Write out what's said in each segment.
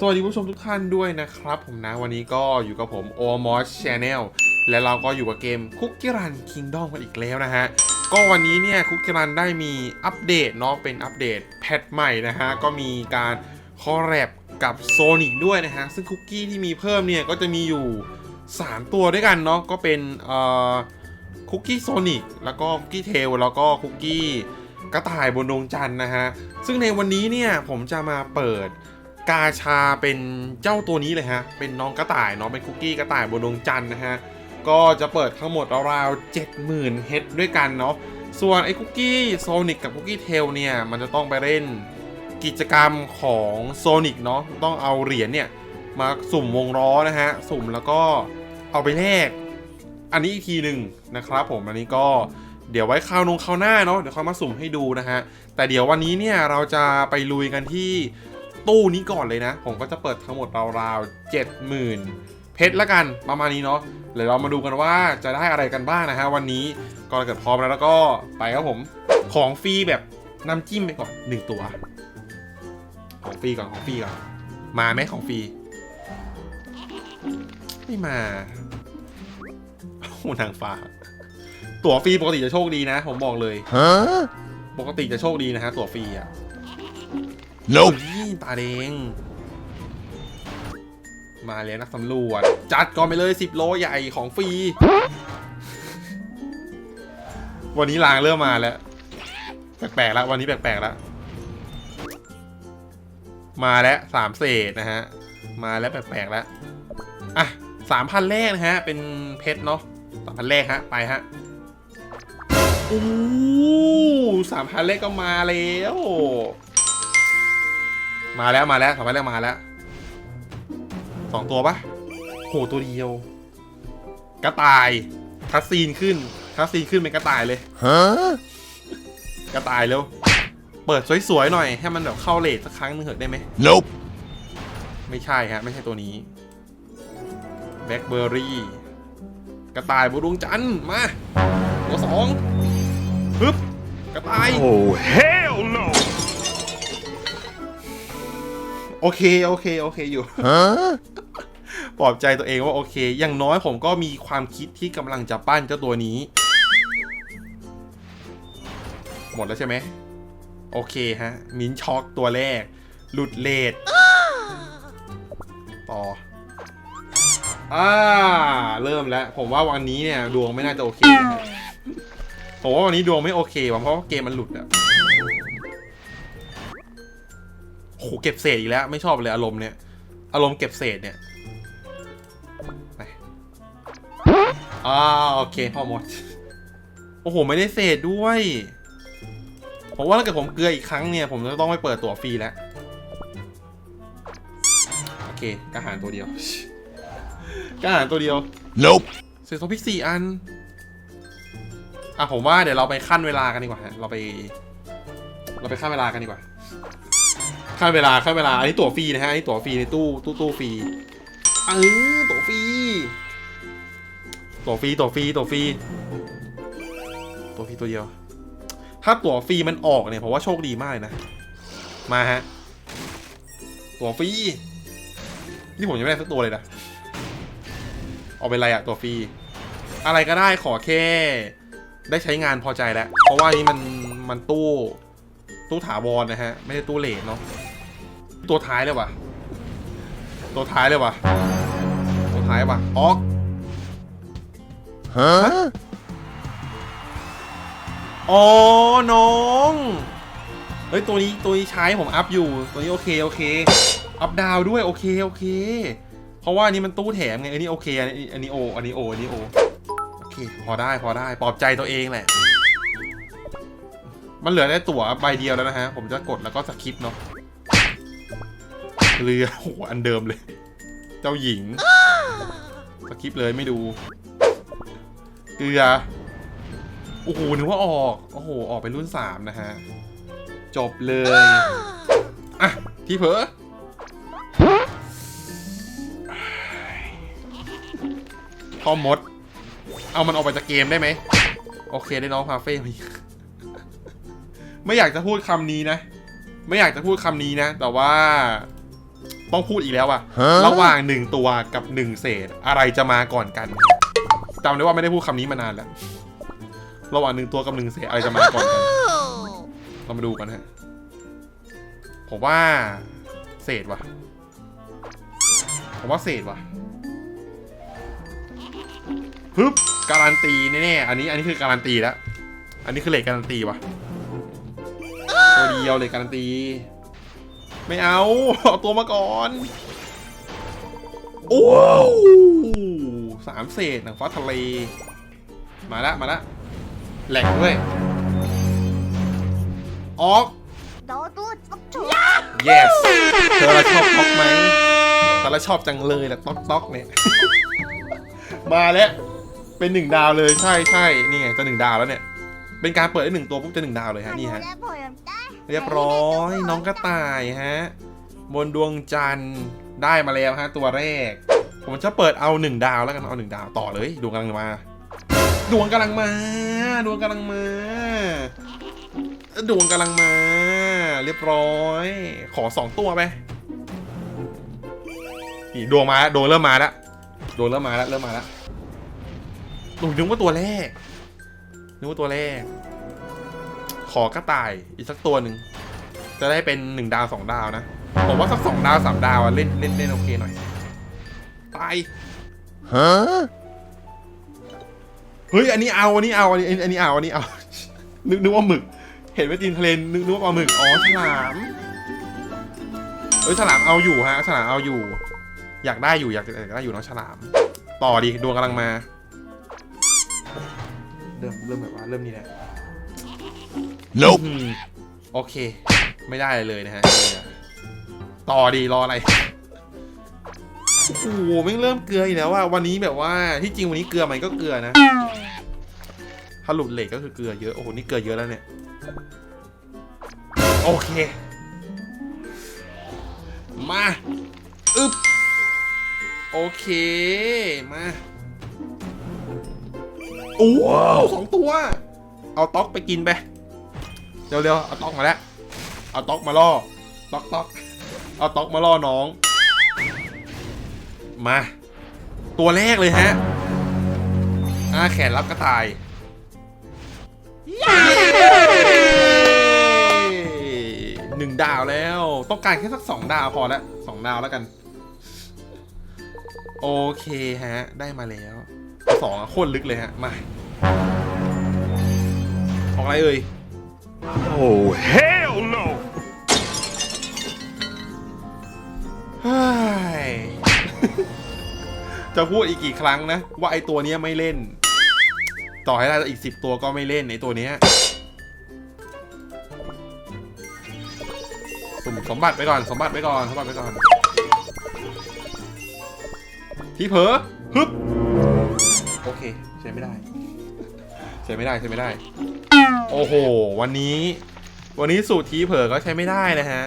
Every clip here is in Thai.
สวัสดีผู้ชมทุกท่านด้วยนะครับ ผมนะวันนี้ก็อยู่กับผม o m o s Channel และเราก็อยู่กับเกม Cookie Run Kingdom กันอีกแล้วนะฮะ ก็วันนี้เนี่ย Cookie Run ได้มีอัปเดตเนาะเป็นอัปเดตแพทใหม่นะฮะ ก็มีการคอแลบกับ Sonic ด้วยนะฮะ ซึ่งคุกกี้ที่มีเพิ่มเนี่ยก็จะมีอยู่ 3 ตัวด้วยกันเนาะก็เป็นเอ่อคุกกี้โซนิกแล้วก็คุกกี้เทลแล้วก็คุกกี้กระต่ายบนดวงจันทร์นะฮะ ซึ่งในวันนี้เนี่ยผมจะมาเปิด กาชาเป็นเจ้าตัวนี้เลยฮะ เป็นน้องกระต่ายเนาะเป็นคุกกี้กระต่ายบนดวงจันทร์นะฮะ ก็จะเปิดทั้งหมดราวๆ70,000เฮดด้วยกันเนาะ ส่วนไอ้คุกกี้โซนิกกับคุกกี้เทลเนี่ย มันจะต้องไปเล่นกิจกรรมของโซนิกเนาะ ต้องเอาเหรียญเนี่ย มาสุ่มวงล้อนะฮะ สุ่มแล้วก็เอาไปแลก อันนี้อีกทีหนึ่งนะครับผม อันนี้ก็เดี๋ยวไว้คราวนงคราวหน้าเนาะ เดี๋ยวเขามาสุ่มให้ดูนะฮะ แต่เดี๋ยววันนี้เนี่ยเราจะไปลุยกันที่ ตู้นี้ก่อนเลยนะ ผมก็จะเปิดทั้งหมดราวๆเจ็ดหมื่นเพชรละกันประมาณนี้เนาะเดี๋ยวเรามาดูกันว่าจะได้อะไรกันบ้างนะฮะวันนี้ก็ถ้าเกิดพร้อมแล้วแล้วก็ไปครับผมของฟรีแบบน้ำจิ้มไปก่อนหนึ่งตัว ของฟรีก่อนของฟรีก่อนมาไหมของฟรีไม่มาโอ้โหนางฟ้า ตั๋วฟรีปกติจะโชคดีนะ ผมบอกเลย Huh? ปกติจะโชคดีนะฮะตั๋วฟรีอะ no ตาแดง มาแล้วนักสำรวจ จัดก่อนไปเลย10โลใหญ่ของฟรี วันนี้ลางเริ่มมาแล้ว แปลกๆแล้ววันนี้แปลกๆแล้ว มาแล้วสามเศษนะฮะ มาแล้วแปลกๆแล้ว อะสามพันแรกนะฮะ เป็นเพชรเนาะสามพันแรกฮะ ไปฮะโอ้สามพันแรกก็มาแล้ว มาแล้วมาแล้วสามพันแรกมาแล้วสองตัวปะโหตัวเดียว กระต่ายคัสซีนขึ้นคัสซีนขึ้นเป็นกระต่ายเลย Huh? กระต่ายเร็ว เปิดสวยๆหน่อยให้มันแบบเข้าเลทสักครั้งหนึงเถอะได้ไหม Nope. ไม่ใช่ฮะไม่ใช่ตัวนี้แบล็คเบอร์รี่กระต่ายบนดวงจันทร์มาตัวสองฮึบกระต่าย Oh, hell โอเค โอเค โอเคอยู่ Huh? ปลอบใจตัวเองว่าโอเค อย่างน้อยผมก็มีความคิดที่กำลังจะปั้นเจ้าตัวนี้ หมดแล้วใช่ไหม โอเคฮะ มินช็อกตัวแรก หลุดเลดต่อ อ่า เริ่มแล้ว ผมว่าวันนี้เนี่ย ดวงไม่น่าจะโอเคนะฮะผมว่าวันนี้ดวงไม่โอเคว่ะเพราะว่าเกมมันหลุดอะ โหเก็บเศษอีกแล้ว ไม่ชอบเลยอารมณ์เนี่ย อารมณ์เก็บเศษเนี่ยไปอ่าโอเคพอหมด โอ้โห ไม่ได้เศษด้วย ผมว่าถ้าเกิดผมเกลืออีกครั้งเนี่ย ผมจะต้องไปเปิดตั๋วฟรีแล้ว โอเคกระหารตัวเดียวกระหารตัวเดียว Nope. เศษโซพิกสี่อัน อะผมว่าเดี๋ยวเราไปขั้นเวลากันดีกว่าฮะ เราไป เราไปขั้นเวลากันดีกว่า ขั้นเวลาขั้นเวลาอันนี้ตั๋วฟรีนะฮะอันนี้ตั๋วฟรีในตู้ตู้ตู้ฟรีเออตั๋วฟรีตั๋วฟรีตั๋วฟรีตั๋วฟรีตั๋วฟรีตัวเดียว ถ้าตั๋วฟรีมันออกเนี่ยผมว่าโชคดีมากเลยนะ มาฮะตั๋วฟรีนี่ผมยังไม่ได้สักตัวเลยนะออกเป็นไรอะตั๋วฟรีอะไรก็ได้ขอแค่ ได้ใช้งานพอใจแล้ว เพราะว่านี้มันมันตู้ตู้ถาวรนะฮะ ไม่ใช่ตู้เลทเนาะ ตัวท้ายเลยว่ะ ตัวท้ายเลยว่ะ ตัวท้ายว่ะออก Huh? อ๋อ น้อง เฮ้ย ตัวนี้ ตัวนี้ใช้ผมอัพอยู่ ตัวนี้โอเค โอเค อัพดาวด้วย โอเค โอเค เพราะว่าอันนี้มันตู้แถมไง อันนี้โอเค อันนี้อันนี้โอ อันนี้โอ อันนี้โอ โอเค พอได้ พอได้ ปลอบใจตัวเองแหละ มันเหลือได้ตั๋วใบเดียวแล้วนะฮะ ผมจะกดแล้วก็สคิปเนาะ เรือโอ้โหอันเดิมเลย เจ้าหญิงสคิปเลยไม่ดูเกลือโอ้โหนึกว่าออกโอ้โหออกเป็นรุ่นสามนะฮะ จบเลย อะ ที่เผลอพ่อมด เอามันออกไปจากเกมได้ไหม โอเคได้น้องพาเฟ่มาไม่อยากจะพูดคำนี้นะ ไม่อยากจะพูดคำนี้นะ แต่ว่า ต้องพูดอีกแล้วอะฮะระหว่างหนึ่งตัวกับหนึ่งเศษ อะไรจะมาก่อนกันจำได้ว่าไม่ได้พูดคำนี้มานานแล้ว ระหว่างหนึ่งตัวกับหนึ่งเศษอะไรจะมาก่อนกัน เรามาดูกันฮะ ผมว่าเศษว่ะ ผมว่าเศษว่ะฮึบการันตีแน่ๆ อันนี้อันนี้คือการันตีแล้ว อันนี้คือเลทการันตีว่ะ ตัวเดียวเลยการันตี ไม่เอา เอาตัวมาก่อน โอ้สามเศษหนังฟ้าทะเล มาละมาละแหลกด้วย ออก 너도 척척 yes เธอละชอบต๊อกไหมเธอละชอบจังเลยแหละต๊อกต๊อกเนี่ย มาแล้ว เป็นหนึ่งดาวเลยใช่ใช่นี่ไงจะหนึ่งดาวแล้วเนี่ย เป็นการเปิดได้หนึ่งตัวปุ๊บจะหนึ่งดาวเลยฮะนี่ฮะ 보였다 เรียบร้อยน้องกระต่ายฮะ บนดวงจันทร์ได้มาแล้วฮะตัวแรก ผมจะเปิดเอาหนึ่งดาวแล้วกันเอาหนึ่งดาวต่อเลยดวงกำลังมา ดวงกำลังมา ดวงกำลังมาดวงกำลังมา เรียบร้อย ขอสองตัวไปนี่ดวงมาแล้วดวงเริ่มมาแล้วดวงเริ่มมาแล้วเริ่มมาแล้วดวงนึกว่าตัวแรกนึกว่าตัวแรก ขอกระต่ายอีกสักตัวหนึ่งจะได้เป็นหนึ่งดาวสองดาวนะผมว่าสักสองดาวสามดาวอะเล่นเล่นเล่นโอเคหน่อยตาย Huh? เฮ้ยอันนี้เอาอันนี้เอาอันนี้อันนี้เอาอันนี้เอานึกนึกว่าหมึก เห็นไว้ตีนทะเลนึกนึกว่าปลาหมึกอ๋อฉลามเอ้ยฉลามเอาอยู่ฮะฉลามเอาอยู่ อยากได้อยู่อยากอยากได้อยู่น้องฉลาม ต่อดีดวงกำลังมาเริ่มเริ่มแบบว่าเริ่มนี่แหละ Nope. อืมโอเค ไม่ได้เลยนะฮะ ต่อดีรออะไร โอ้โหไม่งเริ่มเกลืออีกแล้วว่าวันนี้แบบว่าที่จริงวันนี้เกลือมันก็เกลือนะ ถ้าหลุดเหล็กก็คือเกลือเยอะ โอ้โห นี่เกลือเยอะแล้วเนี่ย โอเค มาอึ๊บโอเค มาโอ้โหสองตัว เอาต๊อกไปกินไป เร็วๆเอาต๊อกมาแล้ว เอาต๊อกมาล่อต๊อกต๊อกเอาต๊อกมาล่อน้อง มา ตัวแรกเลยฮะอาแขนรับกระต่ายหนึ่งดาวแล้ว ต้องการแค่สักสองดาวพอแล้วสองดาวแล้วกัน โอเคฮะ ได้มาแล้วสองโคตรลึกเลยฮะ มา ของอะไรเอ่ย Oh, hell no! เฮ้ยจะพูดอีกกี่ครั้งนะ ว่าไอตัวเนี้ยไม่เล่น ต่อให้ได้อีกสิบตัวก็ไม่เล่นไอตัวเนี้ยสมสมบัติไปก่อนสมบัติไปก่อนสมบัติไปก่อนที่เผลอฮึบโอเคใช้ไม่ได้ใช้ไม่ได้ใช้ไม่ได้ โอ้โห วันนี้ วันนี้สูตรทีเผลอก็ใช้ไม่ได้นะฮะ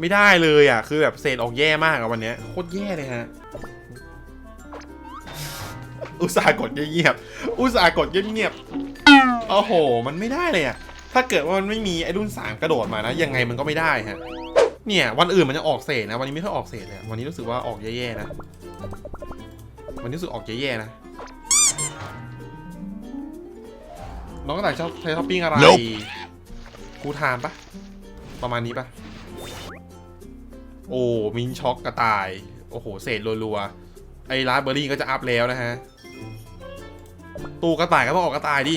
ไม่ได้เลยอะ คือแบบเศษออกแย่มากอะวันเนี้ยโคตรแย่เลยฮะ อุตส่าห์กดเงียบๆอุตส่าห์กดเงียบๆโอ้โห มันไม่ได้เลยอะ ถ้าเกิดว่ามันไม่มีไอ้รุ่นสามกระโดดมานะ ยังไงมันก็ไม่ได้ฮะ เนี่ย วันอื่นมันจะออกเศษนะ วันนี้ไม่ค่อยออกเศษเลย วันนี้รู้สึกว่าออกแย่ๆนะ วันนี้รู้สึกออกแย่ๆนะ น้องกระต่ายชอบใช้ท็อปปิ้งอะไร Nope กูทามปะประมาณนี้ปะโอ้มินช็อกกระต่าย โอ้โห เศษรัวๆ ไอ้ราสเบอร์รี่ก็จะอัพแล้วนะฮะ ตูกระต่ายก็ต้องออกกระต่ายดิ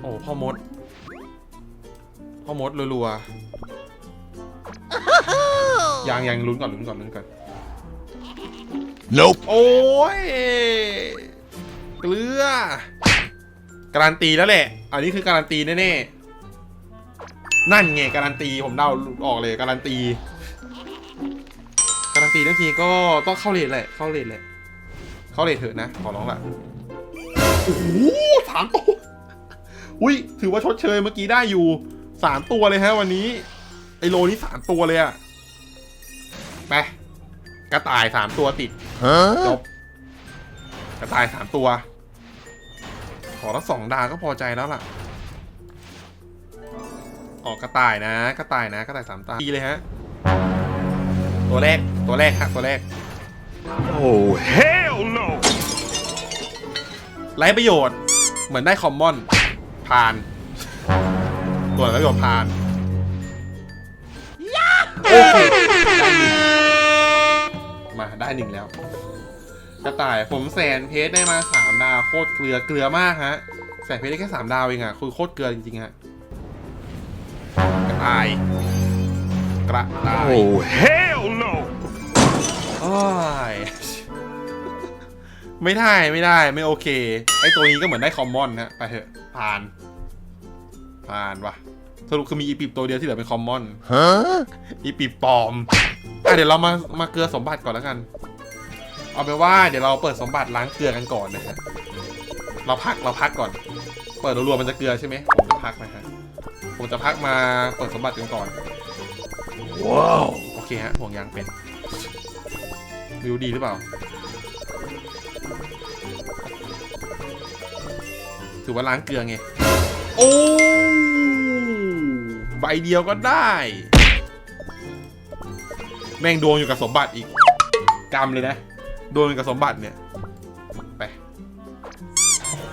โอ้พ่อมด พ่อมดรัวๆ ยังยังลุ้นก่อนลุ้นก่อนลุ้นก่อน Nope. โอ้ย เกลือ การันตีแล้วแหละ อันนี้คือการันตีแน่ๆ นั่นไงการันตีผมเดาออกเลยการันตี การันตีทั้งทีก็ต้องเข้าเลทแหละเข้าเลทแหละ เข้าเลทเถอะนะขอร้องละโอ้โหสามตัว อุ้ยถือว่าชดเชยเมื่อกี้ได้อยู่สามตัวเลยฮะวันนี้ ไอโลนี้สามตัวเลยอะไปกระต่ายสามตัวติดจ Huh? บกระต่ายสามตัวข อละสองดาวก็พอใจแล้วล่ะ ออกกระต่ายนะ กระต่ายนะ กระต่ายสามตาดีเลยฮะ ตัวแรก ตัวแรกฮะตัวแรก Oh, hell no! ไร้ประโยชน์ เหมือนได้คอมมอน ผ่าน ตัวไร้ประโยชน์ผ่านโอเคได้หนึ่งมาได้หนึ่งแล้ว กระต่ายผมแสนเพชรได้มาสามดาวโคตรเกลือเกลือมากฮะแสนเพชรได้แค่สามดาวเองอะคือโคตรเกลือจริงๆฮะกระต่ายกระต่าย Oh, hell no! โอ้ยไม่ได้ไม่ได้ไม่โอเค ไอตัวนี้ก็เหมือนได้คอมมอนนะไปเถอะผ่านผ่านวะสรุปคือมีอีปิปตัวเดียวที่เหลือเป็นคอมมอน Huh? อีปิปปลอมอะเดี๋ยวเรามามาเกลือสมบัติก่อนแล้วกัน เอาเป็นว่าเดี๋ยวเราเปิดสมบัติล้างเกลือกันก่อนนะฮะเราพักเราพักก่อน เปิดรวมๆมันจะเกลือใช่ไหมผมจะพักนะฮะผมจะพักมาเปิดสมบัติกันก่อน Wow! โอเคฮะห่วงยางเป็นวิวดีหรือเปล่า ถือว่าล้างเกลือไงโอ้ใบเดียวก็ได้ แม่งดวงอยู่กับสมบัติอีกกรรมเลยนะ ดวงอยู่กับสมบัติเนี่ย ไป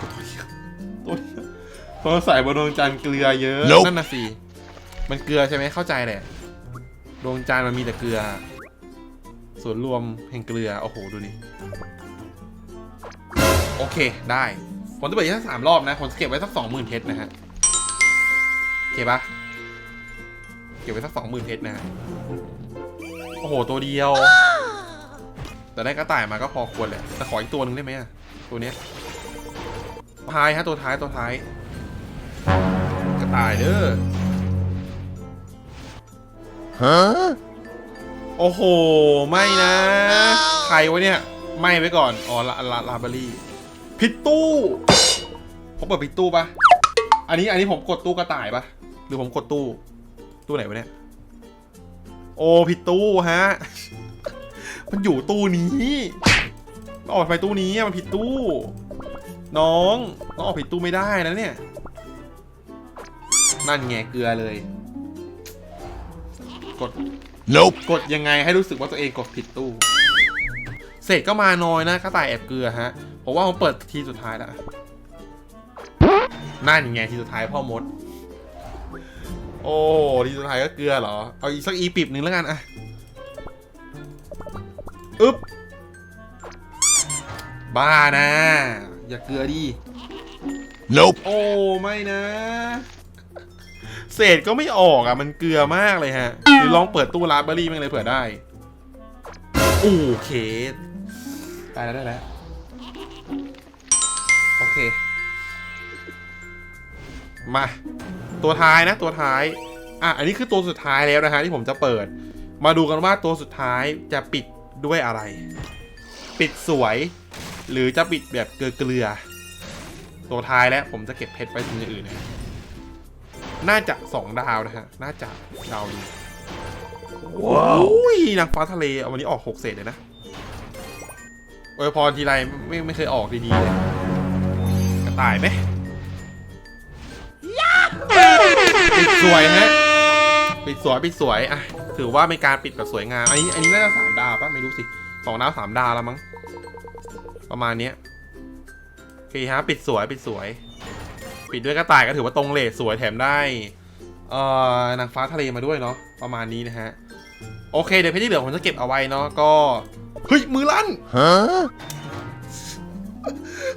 ตัวเดียวตัวเดียวเพราะใส่บนดวงจันทร์เกลือเยอะ Nope นั่นน่ะสิ มันเกลือใช่ไหมเข้าใจแหละดวงจันทร์มันมีแต่เกลือ ส่วนรวมแห่งเกลือ โอ้โห ดูนี่โอเค ได้ ผมจะเปิดแค่สามรอบนะ ผมจะเก็บไว้สักสองหมื่นเพชรนะฮะ โอเคปะเก็บไว้สักสองหมื่นเพชรนะฮะ โอ้โห ตัวเดียว แต่ได้กระต่ายมาก็พอควรแหละแต่ขออีกตัวหนึ่งได้ไหมอะตัวเนี้ยท้ายฮะตัวท้ายตัวท้าย กระต่ายเด้อ Huh? โอ้โห ไม่นะ ใครวะเนี่ย ไม่ไว้ก่อน อ๋อลาลาลาบารี่ผิดตู้ผมเปิดผิดตู้ปะอันนี้อันนี้ผมกดตู้กระต่ายปะหรือผมกดตู้ ตู้ไหนวะเนี่ย โอ้ผิดตู้ฮะ มันอยู่ตู้นี้มันออกไปตู้นี้อะมันผิดตู้ น้องน้องออกผิดตู้ไม่ได้นะเนี่ย นั่นไงเกลือเลย กด Nope. กดยังไงให้รู้สึกว่าตัวเองกดผิดตู้ เศษก็มาน้อยนะกระต่ายแอบเกลือฮะผมว่าผมเปิดทีสุดท้ายแล้วนั่นไงทีสุดท้ายพ่อมด โอ้ทีสุดท้ายก็เกลือเหรอ เอาอีกสักอีปิบหนึ่งแล้วกันอะ อึ๊บ บ้านะ อย่าเกลือดิ Nope. โอ้ ไม่นะ เศษก็ไม่ออกอะ มันเกลือมากเลยฮะ หรือลองเปิดตู้ราสเบอรี่มั้งเลยเผื่อได้ โอเคได้แล้วได้แล้ว โอเค มา ตัวท้ายนะ ตัวท้าย อะ อันนี้คือตัวสุดท้ายแล้วนะฮะที่ผมจะเปิด มาดูกันว่าตัวสุดท้ายจะปิด ด้วยอะไร ปิดสวย หรือจะปิดแบบเกลือๆตัวท้ายแล้วผมจะเก็บเพชรไว้ตรงอย่างอื่นนะฮะน่าจะสองดาวนะฮะ น่าจะดาวดีว้าวอุ้ยนางฟ้าทะเลเอาวันนี้ออกหกเศษเลยนะอวยพรทีไรไม่ไม่เคยออกดีๆเลยกระต่ายไหมปิดสวยฮะ ปิดสวย ปิดสวย อะ ถือว่าเป็นการปิดแบบสวยงาม อันนี้อันนี้น่าจะสามดาวปะไม่รู้สิสองดาวสามดาวแล้วมั้ง ประมาณเนี้ยโอเคฮะปิดสวยปิดสวย ปิดด้วยกระต่ายก็ถือว่าตรงเลทสวยแถมได้ เอ่อนางฟ้าทะเลมาด้วยเนาะประมาณนี้นะฮะ โอเคเดี๋ยวเพชรที่เหลือผมจะเก็บเอาไว้เนาะก็เฮ้ยมือลั่น Huh?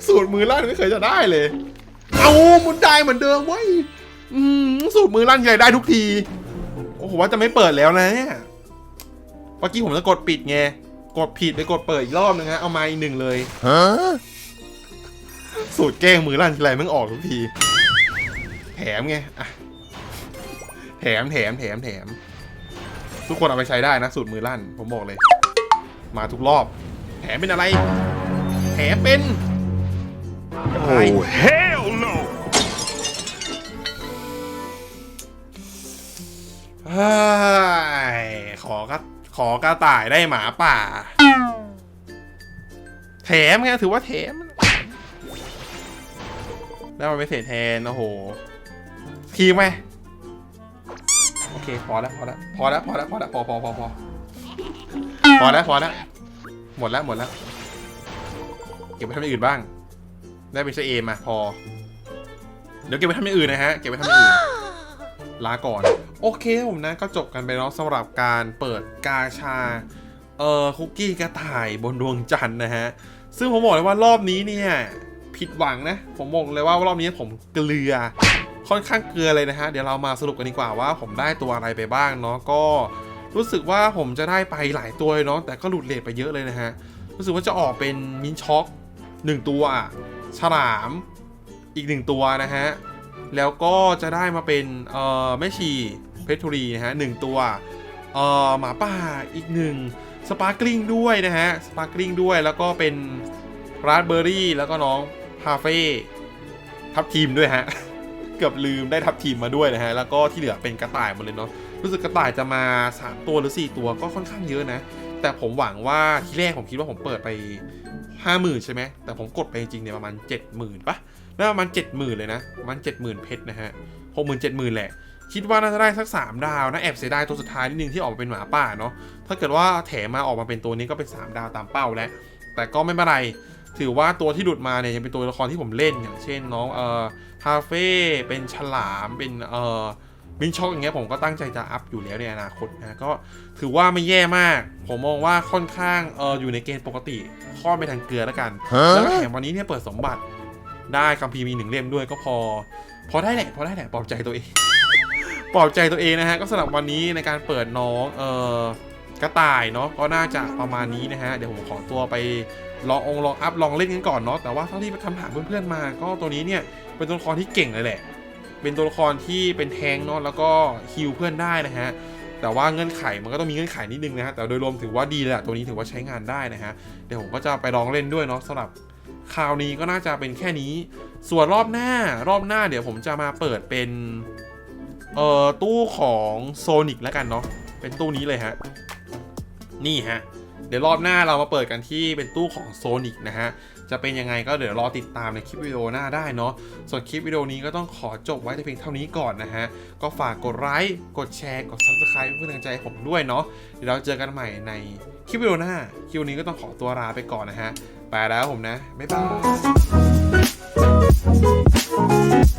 สูตรมือลั่นไม่เคยจะได้เลย เอามันได้เหมือนเดิมเว้ยสูตรมือลั่นใหญ่ได้ทุกที โอ้โหว่าจะไม่เปิดแล้วนะเนี่ยเมื่อกี้ผมจะกดปิดไง กดผิดไปกดเปิดอีกรอบนึงฮะ เอามาอีกหนึ่งเลย Huh? สูตรแกล้งมือลั่นทีไรมันออกทุกที แถมไงอะแถมแถมแถมแถม ทุกคนเอาไปใช้ได้นะ สูตรมือลั่น ผมบอกเลย มาทุกรอบ แถมเป็นอะไร แถมเป็น Oh, hell no! ขอกระขอกระต่ายได้หมาป่า แถมไงถือว่าแถมได้มาเป็นเศษแทน โอ้โหทีมไหมโอเค พอแล้ว พอแล้ว พอแล้ว พอแล้ว พอแล้ว พอพอพอพอพอแล้ว พอแล้ว หมดแล้ว หมดแล้ว เก็บไปทำอย่างอื่นบ้าง ได้เป็นเชเอมา พอ เดี๋ยวเก็บไปทำอย่างอื่นนะฮะ เก็บไปทำอย่างอื่น ลาก่อน โอเคผมนะก็จบกันไปแล้วสำหรับการเปิดกาชาเอ่อคุกกี้กระต่ายบนดวงจันทร์นะฮะ ซึ่งผมบอกเลยว่ารอบนี้เนี่ยผิดหวังนะ ผมบอกเลยว่ารอบนี้ผมเกลือ ค่อนข้างเกลือเลยนะฮะ เดี๋ยวเรามาสรุปกันดีกว่าว่าผมได้ตัวอะไรไปบ้างเนาะก็รู้สึกว่าผมจะได้ไปหลายตัวเลยเนาะแต่ก็หลุดเลทไปเยอะเลยนะฮะ รู้สึกว่าจะออกเป็นมินช็อกหนึ่งตัว ฉลามอีกหนึ่งตัวนะฮะ แล้วก็จะได้มาเป็นเอ่อแม่ชีเพชรทุรีนะฮะหนึ่งตัวเอ่อหมาป่าอีกหนึ่งสปาร์กลิงด้วยนะฮะสปาร์กลิงด้วยแล้วก็เป็นราสเบอร์รี่แล้วก็น้องพาเฟ่ทับทีมด้วยฮะเกือบลืมได้ทับทีมมาด้วยนะฮะแล้วก็ที่เหลือเป็นกระต่ายหมดเลยเนาะรู้สึกกระต่ายจะมา 3 ตัวหรือ 4 ตัวก็ค่อนข้างเยอะนะ แต่ผมหวังว่าที่แรกผมคิดว่าผมเปิดไป 50,000 ใช่ไหมแต่ผมกดไปจริงๆเนี่ยประมาณ 70,000ปะ น่าประมาณ70,000เลยนะประมาณ70,000เพชรนะฮะ60,000 70,000แหละ คิดว่าน่าจะได้สัก 3 ดาวนะแอบเสียดายตัวสุดท้ายนิดนึงที่ออกมาเป็นหมาป่าเนาะถ้าเกิดว่าแถมมาออกมาเป็นตัวนี้ก็เป็น 3 ดาวตามเป้าแล้วแต่ก็ไม่เป็นไรถือว่าตัวที่หลุดมาเนี่ยยังเป็นตัวละครที่ผมเล่นอย่างเช่นน้องเอ่อฮาเฟ่เป็นฉลามเป็นเอ่อมินช็อกอย่างเงี้ยผมก็ตั้งใจจะอัพอยู่แล้วในอนาคตนะก็ถือว่าไม่แย่มาก ผมมองว่าค่อนข้างเอออยู่ในเกณฑ์ปกติข้อไปทางเกลือแล้วกัน แล้วก็ Huh? แถมวันนี้เนี่ยเปิดสมบัติ ได้คัมภีร์มีหนึ่งเล่มด้วยก็พอ พอได้แหละพอได้แหละปลอบใจตัวเองปลอบใจตัวเองนะฮะก็สำหรับวันนี้ในการเปิดน้องเอ่อกระต่ายเนาะก็น่าจะประมาณนี้นะฮะเดี๋ยวผมขอตัวไปลององลองอัพลองเล่นกันก่อนเนาะแต่ว่าเท่าที่ไปคำถามเพื่อนๆมา ก็ตัวนี้เนี่ยเป็นตัวละครที่เก่งเลยแหละ เป็นตัวละครที่เป็นแทงเนาะแล้วก็ฮิลเพื่อนได้นะฮะแต่ว่าเงื่อนไขมันก็ต้องมีเงื่อนไขนิดนึงนะฮะแต่โดยรวมถือว่าดีเละตัวนี้ถือว่าใช้งานได้นะฮะเดี๋ยวผมก็จะไปลองเล่นด้วยเนาะสำหรับ คราวนี้ก็น่าจะเป็นแค่นี้ ส่วนรอบหน้ารอบหน้าเดี๋ยวผมจะมาเปิดเป็น เอ่อ ตู้ของโซนิกแล้วกันเนาะ เป็นตู้นี้เลยฮะ นี่ฮะ เดี๋ยวรอบหน้าเรามาเปิดกันที่เป็นตู้ของโซนิกนะฮะ จะเป็นยังไงก็เดี๋ยวรอติดตามในคลิปวิดีโอหน้าได้เนาะ ส่วนคลิปวิดีโอนี้ก็ต้องขอจบไว้แต่เพียงเท่านี้ก่อนนะฮะ ก็ฝากกดไลค์ กดแชร์ กด subscribe เพื่อเป็นกำลังใจให้ผมด้วยเนาะ เดี๋ยวเราเจอกันใหม่ในคลิปวิดีโอหน้า คลิปนี้ก็ต้องขอตัวลาไปก่อนนะฮะ ไปแล้วผมนะ บ๊ายบาย